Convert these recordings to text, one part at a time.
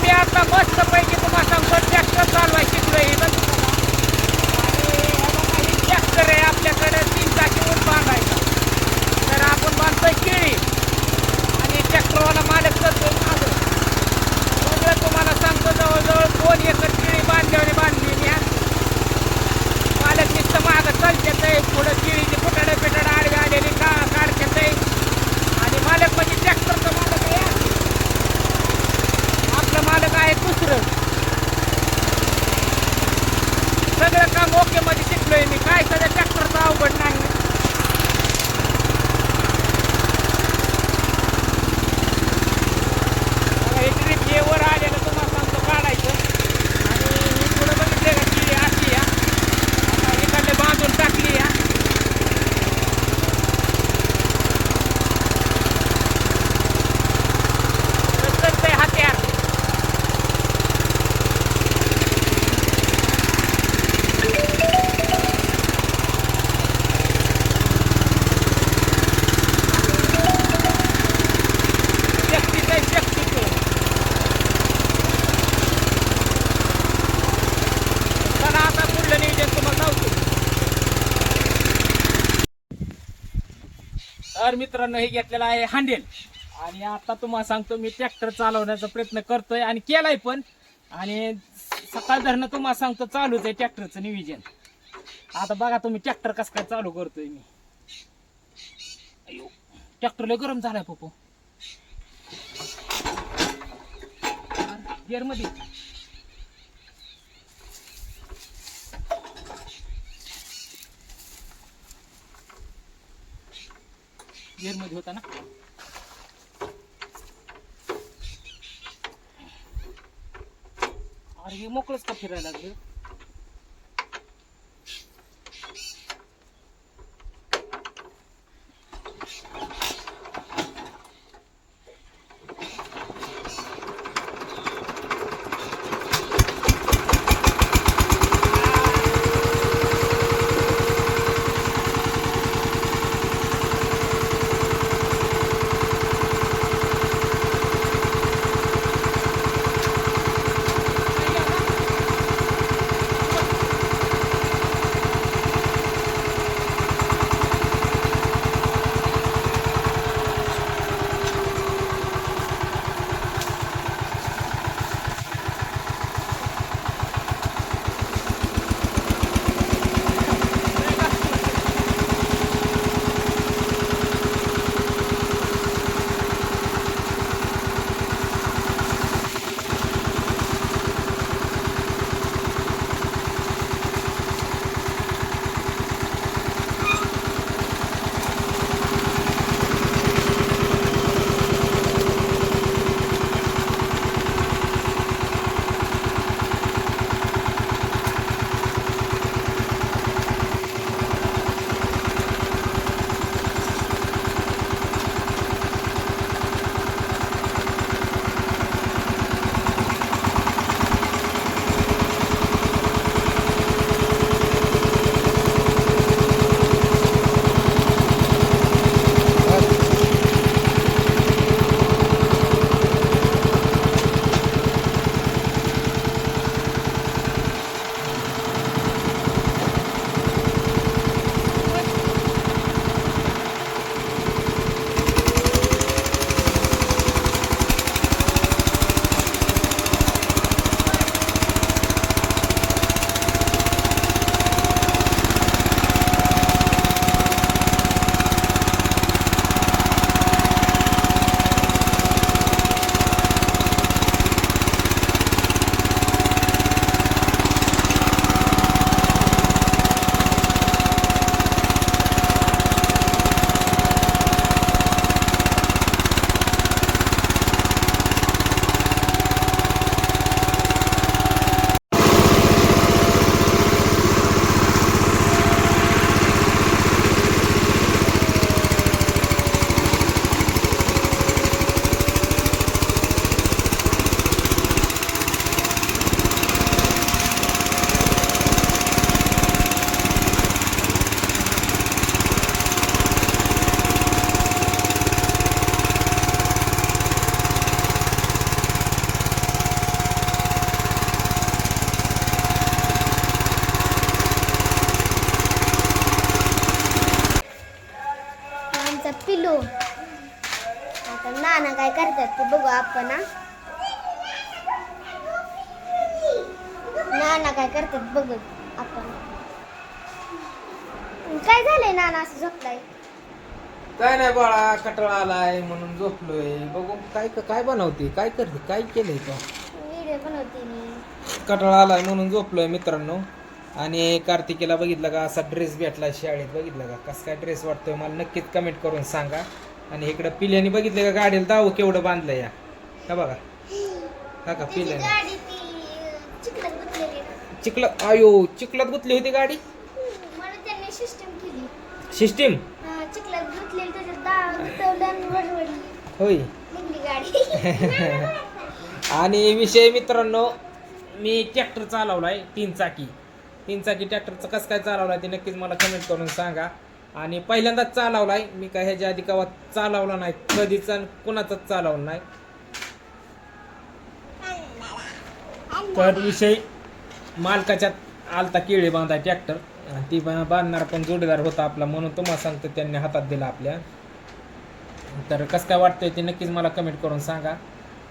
બે હાથમાં મસ્ત પૈસા तर मित्रांनो हे घेतलेलं आहे हांडेल. आणि आता तुम्हाला सांगतो मी ट्रॅक्टर चालवण्याचा प्रयत्न करतोय आणि केलाय पण. आणि सकाळ धरणं तुम्हाला सांगतो चालूच आहे ट्रॅक्टरचं नियोजन. आता बघा तुम्ही ट्रॅक्टर कसं काय चालू करतोय मी. अयो ट्रॅक्टर लय गरम झालाय पप्पू. गिअर मध्ये मध्ये होता ना? अरे हे मोकळच का फिरायला लागलं? आपण हा नाना काय करतात बघू आपण. काय झालंय नाना असं झोपलाय? काय नाही बाळा कटाळा आलाय म्हणून झोपलोय. बघू काय काय बनवते? काय करते? काय केलंय तो? व्हिडिओ बनवते मी. कटाळा आलाय म्हणून झोपलोय मित्रांनो. आणि कार्तिकेला बघितलं का? असा ड्रेस भेटला शाळेत. बघितलं का? कसा काय ड्रेस वाटतोय? मला नक्कीच कमेंट करून सांगा. आणि इकडं पिल्याने बघितलं का? गाडीला दाव केवढं बांधलं या. का बघा. हा का ना. चिखलात आयो चिखलात गुतली होती गाडी? सिस्टम हा, होय. आणि विषय मित्रांनो मी ट्रॅक्टर चालवलाय तीन चाकी. तीन चाकी ट्रॅक्टरचं कसं काय चालवलाय ते नक्कीच मला कमेंट करून सांगा. आणि पहिल्यांदाच चालवलाय मी काय ह्याच्या आधी गावात चालवला नाही कधीच आणि कुणाचाच चालवला नाही. तर विषय मालकाच्या आलता केळी बांधाय ट्रॅक्टर ती बा- पण जोडीदार होता आपला म्हणून तुम्हाला सांगतो त्यांनी हातात दिला आपल्या. तर कसं काय वाटतंय ते नक्कीच मला कमेंट करून सांगा.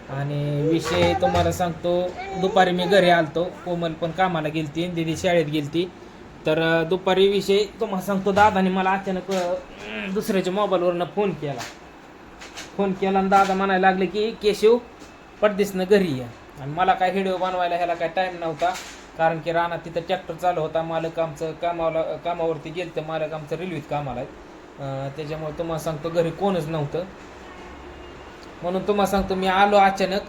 आणि विषय तुम्हाला सांगतो दुपारी मी घरी आलतो कोमल पण कामाला गेलती दिदी शाळेत गेलती. तर दुपारी विषय तुम्हाला सांगतो दादाने मला अचानक दुसऱ्याच्या मोबाईलवरनं फोन केला. फोन केला आणि दादा म्हणायला लागले की केशव पडदेसनं घरी या. आणि मला काय व्हिडिओ बनवायला ह्याला काय टाईम नव्हता. कारण की रानात तिथं ट्रॅक्टर चालू होता मालक आमचं कामाला कामावरती गेलं तर मालक आमचं रेल्वेत कामाला. आहे त्याच्यामुळे तुम्हाला सांगतो घरी कोणच नव्हतं. म्हणून तुम्हाला सांगतो मी आलो अचानक.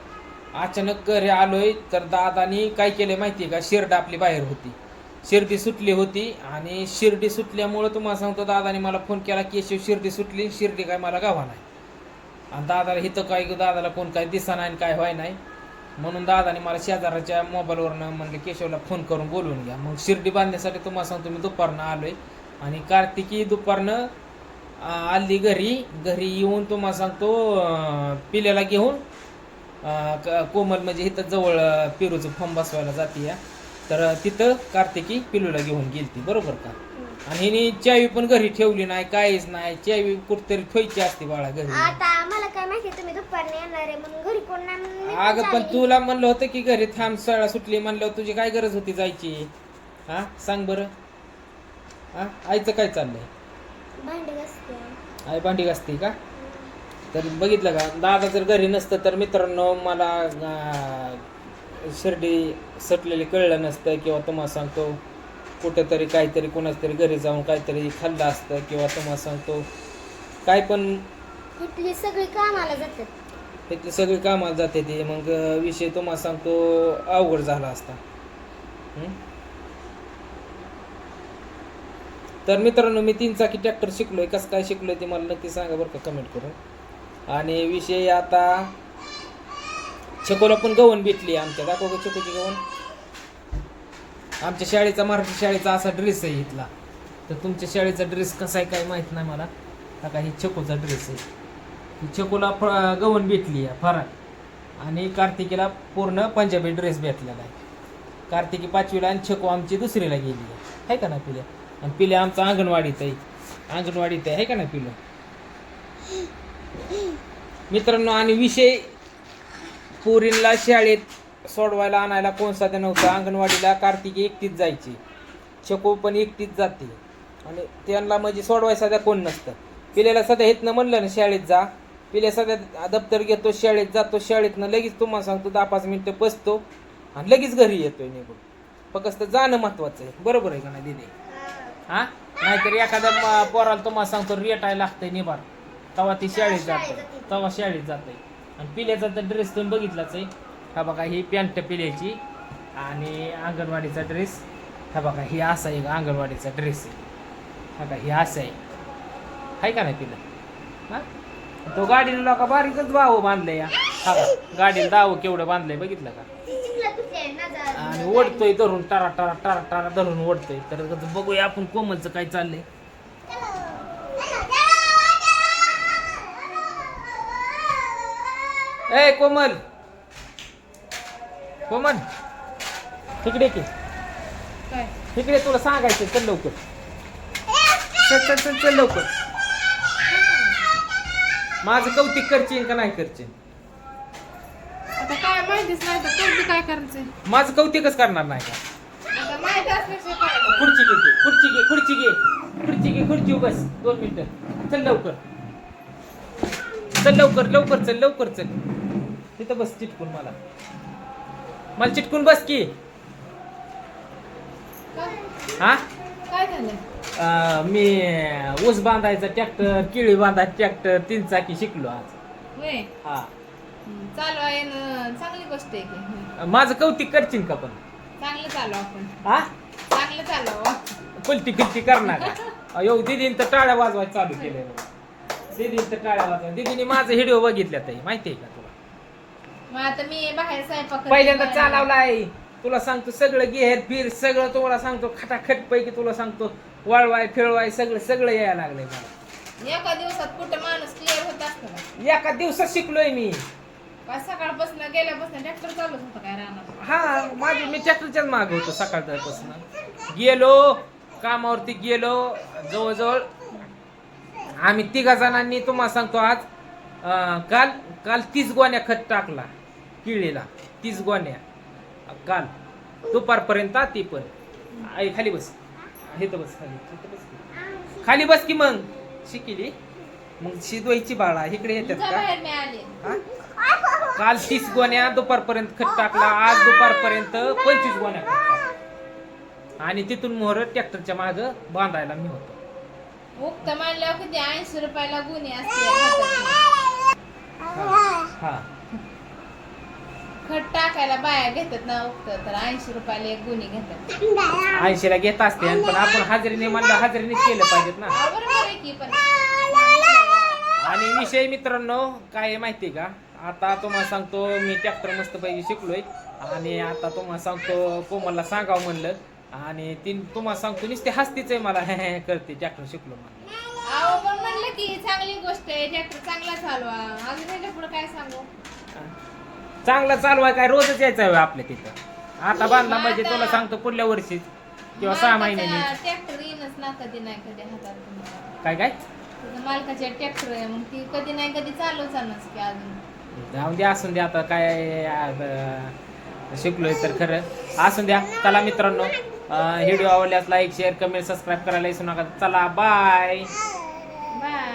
अचानक घरी आलोय तर दादानी काय केलं माहिती आहे का? शिर्ड आपली बाहेर होती. शिर्डी सुटली होती आणि शिर्डी सुटल्यामुळं तुम्हाला सांगतो दादाने मला फोन केला केशव शिर्डी सुटली शिर्डी काय मला गावा नाही. आणि दादाला इथं काय दादाला कोण काय दिसा नाही आणि काय व्हाय नाही. म्हणून दादाने मला शेजाराच्या मोबाईलवरनं म्हणलं केशवला फोन करून बोलवून घ्या. मग शिर्डी बांधण्यासाठी तुम्हाला सांगतो मी दुपारनं आलोय. आणि कार्तिकी दुपारनं आली घरी. घरी येऊन तुम्हाला सांगतो पिल्याला घेऊन क- कोमल म्हणजे इथं जवळ पेरूचं फॉर्म बसवायला जाते या तर तिथं कार्तिकी पिलूला घेऊन गेलती. बरोबर का? आणि हिने चावी पण घरी ठेवली नाही काहीच नाही. चावी कुठतरी ठेवायची असते बाळा घरी. आता मला काय माहिती तुम्ही दुपारने येणार आहे म्हणून घरी कोण नाही म्हणून मी पण अगं पण चालली. तुला म्हणलं होतं की घरी थांब शाळा सुटली म्हणल्यावर तुझी काय गरज होती जायची? हा सांग बरं. हा आईचं काय चाललंय? भांडी घासते. आई भांडी घासते का? तर बघितलं का दादा जर घरी नसतं तर मित्रांनो मला अं, शिर्डी सटलेले कळलं नसतं किंवा तुम्हाला सांगतो. कुठेतरी काहीतरी कोणाच तरी घरी जाऊन काहीतरी खाल्लं असतं किंवा तुम्हाला सांगतो काय पण इथली सगळी कामाला जातात. इथले सगळे कामाला जाते ते. मग विषय तुम्हाला सांगतो अवघड झाला असता. हं? तर मित्रांनो मी तीन चाकी ट्रॅक्टर शिकलोय. कसं काय शिकलोय ते मला नक्की सांगा बरं का कमेंट करून. आणि विषय आता छकोला पण गवण भेटली आमच्या. दाखव का छकोची गवण. आमच्या शाळेचा मराठी शाळेचा असा ड्रेस आहे इथला. तर तुमच्या शाळेचा ड्रेस कसा आहे काय माहीत नाही मला. हा का ही छकोचा ड्रेस आहे. ही छकोला फ गवण भेटली आहे फराक आणि कार्तिकीला पूर्ण पंजाबी ड्रेस भेटलेला आहे. कार्तिकी पाचवीला आणि छको आमची दुसरीला गेली आहे. है का ना पिल्या? आणि पिल्या आमचा अंगणवाडीत आहे. अंगणवाडीत आहे का ना पिलं मित्रांनो आणि विषय पोरींला शाळेत सोडवायला आणायला कोण साध्या नव्हतं. अंगणवाडीला कार्तिकी एकटीच जायची. छको पण एकटीच जाते. आणि त्यांना म्हणजे सोडवाय सध्या कोण नसतं. पिल्याला सध्या हेतनं म्हणलं ना शाळेत जा. पिल्या सध्या दप्तर घेतो शाळेत जातो. शाळेतनं लगेच तुम्हाला सांगतो दहा पाच मिनटं बसतो. आणि लगेच घरी येतोय निघून. फक्त जाणं महत्वाचं आहे. बरोबर आहे का नाही दिदी? हा? नाहीतर एखाद्या पोराला तुम्हाला सांगतो रेटायला लागतंय निभार. तेव्हा ती शाळेत जाते. तेव्हा शाळेत जाते. आणि पिल्याचा तर ड्रेस तुम्ही बघितलाच आहे. हा बघा ही पॅन्ट पिल्याची आणि अंगणवाडीचा ड्रेस हा बघा ही असा आहे अंगणवाडीचा ड्रेस आहे. हा का ही असं आहे. आहे का नाही पिलं हा? तो गाडीला लोका बारीकच भाऊ बांधलंय या हा का गाडीला दाव केवढं बांधलंय बघितलं का? आहे आणि ओढतोय धरून टारा टारा टारा टारा धरून ओढतोय. तर कसं बघूया आपण कोमलचं काय चाललंय. ए कोमल! कोमल तिकडे की. काय? तिकडे तुला सांगायचं चल लवकर. चल चल चल चल लवकर. माझं कौतिक करशील का नाही करशील माहितीच नाही तर कोणती काय करायचंय? माझं कौतिकच करणार नाही का? आता माहिती असल्याशिवाय काय? खुर्ची घे तू. खुर्ची घे खुर्ची घे. खुर्ची घे खुर्ची बस दोन मिनिटं. चल लवकर. चल लवकर लवकर चल लवकर चल. तिथं बस चिटकून मला. मला चिटकून बस की. हा? काय झालं? अं, मी ऊस बांधायचा ट्रॅक्टर केळी बांधायचा ट्रॅक्टर तीन चाकी शिकलो आज. होय? हा. हं, चालू आहे ना चांगली गोष्ट आहे की. हं. माझं कौतिक करशील का पण? चांगलं चालू आपण. हा? चांगलं चालू कुलती कुलती करणार का यो दिदीन तर टाळ्या वाजवायला चालू केलंय. दिदीन तर टाळ्या वाजवाय दिदीने माझं व्हिडिओ बघितल्या ताई माहितीये का तुला? मग आता मी बाहेर स्वयंपाक. पहिल्यांदा चालवलाय तुला सांगतो सगळं गेर फिर सगळं तुम्हाला सांगतो खटाखट पैकी तुला सांगतो. वळवाय फिरवाय सगळं सगळं यायला लागलंय मला. एका दिवसात कुठं माणूस क्लिअर होत असतं का? एका दिवसात शिकलोय मी. काय सकाळपासून गेल्यापासून ट्रॅक्टर चालूच होतं काय राहणार हा माझी मी ट्रॅक्टरच्याच माग होतो सकाळपासून गेलो कामावरती गेलो जवळजवळ आम्ही तिघा जणांनी तुम्हाला सांगतो आज काल काल तीस गोण्या खत टाकला किळीला. तीस गोण्या. काल. दुपारपर्यंत ती पण. आई खाली बस. इथं बस खाली. बस की. खाली बस की मग. शिकिली. मग शिजवायची बाळा. इकडे येतात का? हा? काल तीस गोण्या दुपारपर्यंत खत टाकला. आज दुपारपर्यंत पंचवीस गोण्या. आणि तिथून मोहर ट्रॅक्टरच्या माग बांधायला मी होतो. उक्त मांडल्यावर किती? ऐंशी रुपयाला गुन्हे असते. हा. खत टाकायला बाया घेतात ना तर ऐंशी रुपयाला एक गुन्हे घेतात. ऐंशीला घेत असते पण आपण हाजरीने म्हणलं हाजरीनेच केलं पाहिजेत ना. हा, बरोबर आहे की पण आणि विषय मित्रांनो काय आहे माहिती का? आता तुम्हाला सांगतो मी ट्रॅक्टर मस्त पैकी शिकलोय. आणि आता तुम्हाला सांगतो कोमलला सांगावं म्हणलं. आणि ती तुम्हाला सांगतो नुसते हस्तीच आहे मला. करते ट्रॅक्टर शिकलो म्हणलं. अहो चांगली गोष्ट आहे ट्रॅक्टर चांगला चालवा. अजून याच्यापुढे काय सांगू? चांगला चालवाय काय रोजच यायचं आहे आपल्या तिथं. आता बांधला म्हणजे आता- तुला सांगतो पुढल्या वर्षीच किंवा सहा महिन्यांनी ट्रॅक्टर येईनच ना कधी नाही कधी हातात. काय काय? तुझं मालकाचे ट्रॅक्टर आहे मग ती कधी नाही कधी चालू की अजून. जाऊन दे असून दे आता काय आता शिकलोय तर खरं. असून द्या चला मित्रांनो. व्हिडिओ आवडल्यास लाईक शेअर कमेंट सबस्क्राईब करायला विसरू नका. चला बाय बाय